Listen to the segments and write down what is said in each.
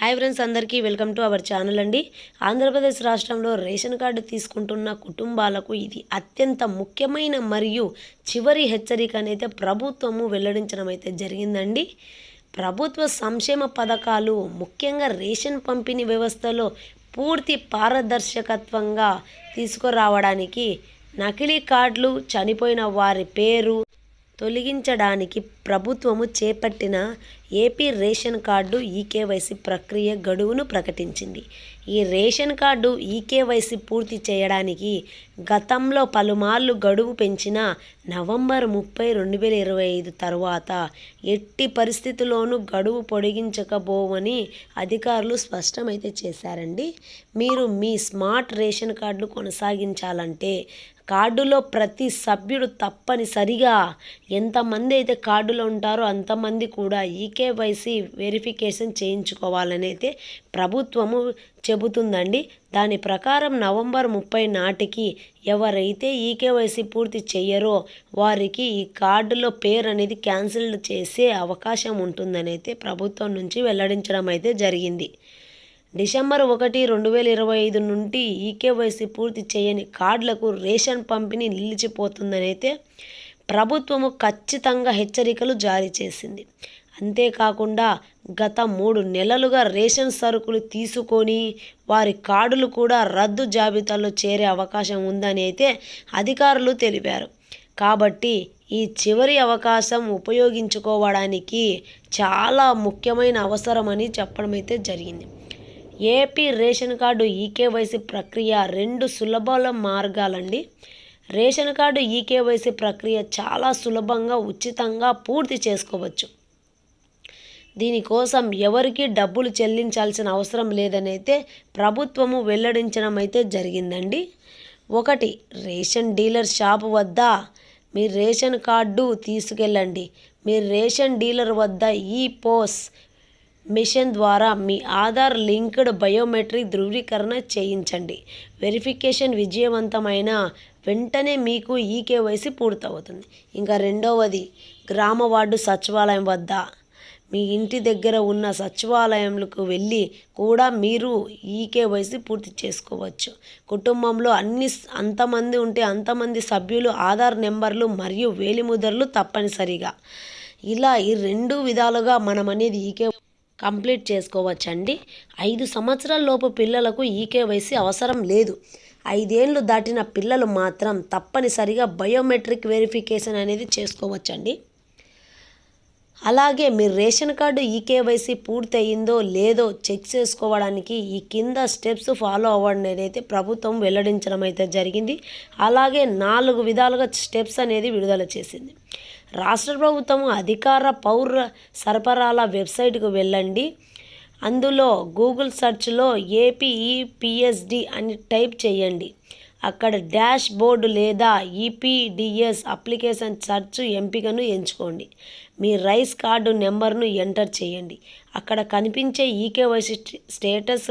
Hi friends అందరికీ welcome to our channel అండి. ఆంధ్రప్రదేశ్ రాష్ట్రంలో రేషన్ కార్డు తీసుకుంటున్న కుటుంబాలకు ఇది అత్యంత ముఖ్యమైన మరియు చివరి హెచ్చరిక అనేది ప్రభుత్వము వెల్లడించడం అయితే జరిగిందండి. ప్రభుత్వ సంక్షేమ పథకాలు ముఖ్యంగా రేషన్ పంపిణీ వ్యవస్థలో పూర్తి పారదర్శకత్వంగా తీసుకురావడానికి నకిలీ కార్డులు చనిపోయిన వారి పేరు తొలగించడానికి ప్రభుత్వము చేపట్టిన ఏపీ రేషన్ కార్డు ఈకేవైసీ ప్రక్రియ గడువును ప్రకటించింది. ఈ రేషన్ కార్డు ఈకేవైసీ పూర్తి చేయడానికి గతంలో పలుమార్లు గడువు పెంచిన నవంబర్ ముప్పై రెండు వేల ఇరవై ఐదు తరువాత ఎట్టి పరిస్థితుల్లోనూ గడువు పొడిగించకపోవని అధికారులు స్పష్టమైతే చేశారండి. మీరు మీ స్మార్ట్ రేషన్ కార్డును కొనసాగించాలంటే కార్డులో ప్రతి సభ్యుడు తప్పనిసరిగా ఎంతమంది అయితే కార్డులో ఉంటారో అంతమంది కూడా ఈకేవైసీ వెరిఫికేషన్ చేయించుకోవాలని అయితే ప్రభుత్వము చెబుతుందండి. దాని ప్రకారం నవంబర్ ముప్పై నాటికి ఎవరైతే ఈకేవైసీ పూర్తి చెయ్యరో వారికి ఈ కార్డులో పేరు అనేది క్యాన్సిల్ చేసే అవకాశం ఉంటుందని అయితే ప్రభుత్వం నుంచి వెల్లడించడం అయితే జరిగింది. డిసెంబర్ ఒకటి రెండు వేల ఇరవై ఐదు నుండి ఈకేవైసీ పూర్తి చేయని కార్డులకు రేషన్ పంపిణీ నిలిచిపోతుందని అయితే ప్రభుత్వము ఖచ్చితంగా హెచ్చరికలు జారీ చేసింది. అంతేకాకుండా గత మూడు నెలలుగా రేషన్ సరుకులు తీసుకొని వారి కార్డులు కూడా రద్దు జాబితాలో చేరే అవకాశం ఉందని అయితే అధికారులు తెలిపారు. కాబట్టి ఈ చివరి అవకాశం ఉపయోగించుకోవడానికి చాలా ముఖ్యమైన అవసరమని చెప్పడం అయితే జరిగింది. ఏపీ రేషన్ కార్డు ఈకేవైసీ ప్రక్రియ రెండు సులభాల మార్గాలండి. రేషన్ కార్డు ఈకేవైసీ ప్రక్రియ చాలా సులభంగా ఉచితంగా పూర్తి చేసుకోవచ్చు. దీనికోసం ఎవరికి డబ్బులు చెల్లించాల్సిన అవసరం లేదనైతే ప్రభుత్వము వెల్లడించడం అయితే జరిగిందండి. ఒకటి రేషన్ డీలర్ షాప్ వద్ద మీ రేషన్ కార్డు తీసుకెళ్ళండి. మీ రేషన్ డీలర్ వద్ద ఈ పోస్ మిషన్ ద్వారా మీ ఆధార్ లింక్డ్ బయోమెట్రిక్ ధృవీకరణ చేయించండి. వెరిఫికేషన్ విజయవంతమైన వెంటనే మీకు ఈకేవైసీ పూర్తవుతుంది. ఇంకా రెండవది గ్రామ వార్డు సచివాలయం వద్ద మీ ఇంటి దగ్గర ఉన్న సచివాలయంలకు వెళ్ళి కూడా మీరు ఈకేవైసీ పూర్తి చేసుకోవచ్చు. కుటుంబంలో అన్ని అంతమంది ఉంటే అంతమంది సభ్యులు ఆధార్ నెంబర్లు మరియు వేలిముద్రలు తప్పనిసరిగా. ఇలా ఈ రెండు విధాలుగా మనం అనేది ఈకే కంప్లీట్ చేసుకోవచ్చండి. ఐదు సంవత్సరాల లోపు పిల్లలకు ఈకేవైసీ అవసరం లేదు. ఐదేళ్ళు దాటిన పిల్లలు మాత్రం తప్పనిసరిగా బయోమెట్రిక్ వెరిఫికేషన్ అనేది చేసుకోవచ్చండి. అలాగే మీ రేషన్ కార్డు ఈకేవైసీ పూర్తయిందో లేదో చెక్ చేసుకోవడానికి ఈ కింద స్టెప్స్ ఫాలో అవ్వండి అయితే ప్రభుత్వం వెల్లడించడం అయితే జరిగింది. అలాగే నాలుగు విధాలుగా స్టెప్స్ అనేది విడుదల చేసింది. రాష్ట్ర ప్రభుత్వం అధికార పౌర సరఫరాల వెబ్సైట్కు వెళ్ళండి. అందులో గూగుల్ సెర్చ్లో ఏపీఈపిఎస్డి అని టైప్ చేయండి. అక్కడ డాష్ బోర్డు లేదా ఈపీడిఎస్ అప్లికేషన్ సెర్చ్ ఎంపికను ఎంచుకోండి. మీ రైస్ కార్డు నెంబర్ను ఎంటర్ చేయండి. అక్కడ కనిపించే ఈకేవైసీ స్టేటస్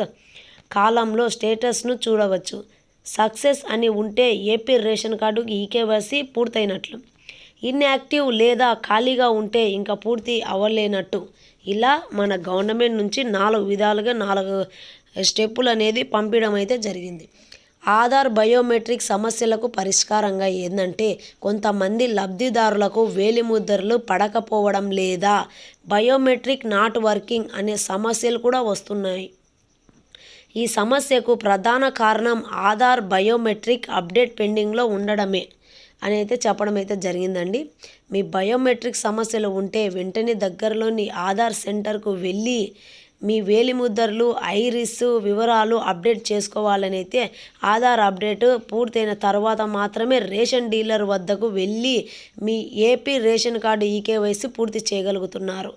కాలంలో స్టేటస్ను చూడవచ్చు. సక్సెస్ అని ఉంటే ఏపీ రేషన్ కార్డు ఈకేవైసీ పూర్తయినట్లు. ఇన్యాక్టివ్ లేదా ఖాళీగా ఉంటే ఇంకా పూర్తి అవ్వలేనట్టు. ఇలా మన గవర్నమెంట్ నుంచి నాలుగు విధాలుగా నాలుగు స్టెప్పులు అనేది పంపించడం అయితే జరిగింది. ఆధార్ బయోమెట్రిక్ సమస్యలకు పరిష్కారంగా ఏంటంటే కొంతమంది లబ్ధిదారులకు వేలిముద్రలు పడకపోవడం లేదా బయోమెట్రిక్ నాట్ వర్కింగ్ అనే సమస్యలు కూడా వస్తున్నాయి. ఈ సమస్యకు ప్రధాన కారణం ఆధార్ బయోమెట్రిక్ అప్డేట్ పెండింగ్లో ఉండడమే అని అయితే చెప్పడం అయితే జరిగిందండి. మీ బయోమెట్రిక్ సమస్యలు ఉంటే వెంటనే దగ్గరలోని ఆధార్ సెంటర్కు వెళ్ళి మీ వేలిముద్రలు ఐరిస్ వివరాలు అప్డేట్ చేసుకోవాలనైతే ఆధార్ అప్డేట్ పూర్తయిన తర్వాత మాత్రమే రేషన్ డీలర్ వద్దకు వెళ్ళి మీ ఏపీ రేషన్ కార్డు ఈకేవైసీ పూర్తి చేయగలుగుతున్నారు.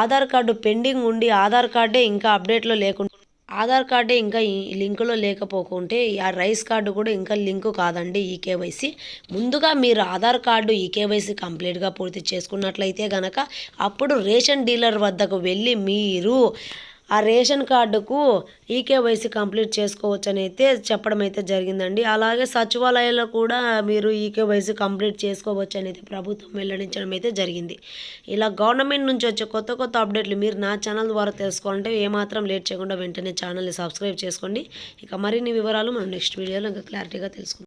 ఆధార్ కార్డు పెండింగ్ ఉండి ఆధార్ కార్డే ఇంకా అప్డేట్లో లేకుండా ఆధార్ కార్డే ఇంకా ఈ లింకులో లేకపోకుంటే ఆ రైస్ కార్డు కూడా ఇంకా లింకు కాదండి ఈ కేవైసీ. ముందుగా మీరు ఆధార్ కార్డు ఈ కేవైసీ కంప్లీట్గా పూర్తి చేసుకున్నట్లయితే గనక అప్పుడు రేషన్ డీలర్ వద్దకు వెళ్ళి మీరు ఆ రేషన్ కార్డుకు ఈకేవైసీ కంప్లీట్ చేసుకోవచ్చు అని అయితే చెప్పడం అయితే జరిగిందండి. అలాగే సచివాలయాల్లో కూడా మీరు ఈకేవైసీ కంప్లీట్ చేసుకోవచ్చు అనేది అయితే ప్రభుత్వం వెల్లడించడం అయితే జరిగింది. ఇలా గవర్నమెంట్ నుంచి వచ్చే కొత్త కొత్త అప్డేట్లు మీరు నా ఛానల్ ద్వారా తెలుసుకోవాలంటే ఏమాత్రం లేట్ చేయకుండా వెంటనే ఛానల్ని సబ్స్క్రైబ్ చేసుకోండి. ఇక మరిన్ని వివరాలు మనం నెక్స్ట్ వీడియోలో ఇంకా క్లారిటీగా తెలుసుకుందాం.